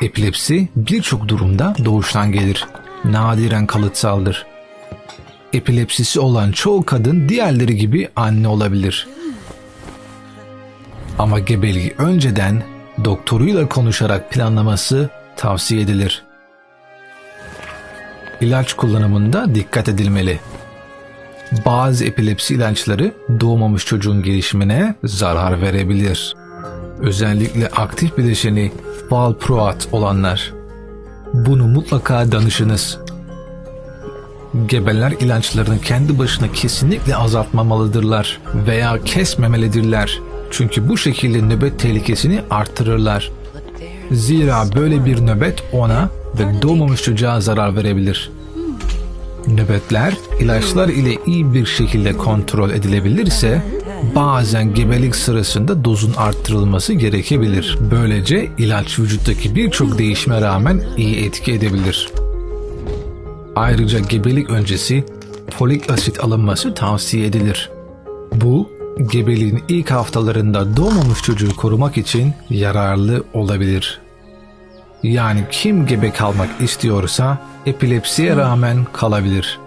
Epilepsi birçok durumda doğuştan gelir. Nadiren kalıtsaldır. Epilepsisi olan çoğu kadın diğerleri gibi anne olabilir. Ama gebeliği önceden doktoruyla konuşarak planlaması tavsiye edilir. İlaç kullanımında dikkat edilmeli. Bazı epilepsi ilaçları doğmamış çocuğun gelişimine zarar verebilir. Özellikle aktif bileşeni valproat olanlar. Bunu mutlaka danışınız. Gebeler ilaçlarını kendi başına kesinlikle azaltmamalıdırlar veya kesmemelidirler. Çünkü bu şekilde nöbet tehlikesini artırırlar. Zira böyle bir nöbet ona ve doğmamış çocuğa zarar verebilir. Nöbetler ilaçlar ile iyi bir şekilde kontrol edilebilirse bazen gebelik sırasında dozun arttırılması gerekebilir. Böylece ilaç vücuttaki birçok değişime rağmen iyi etki edebilir. Ayrıca gebelik öncesi folik asit alınması tavsiye edilir. Bu gebeliğin ilk haftalarında doğmamış çocuğu korumak için yararlı olabilir. Yani kim gebe kalmak istiyorsa epilepsiye rağmen kalabilir.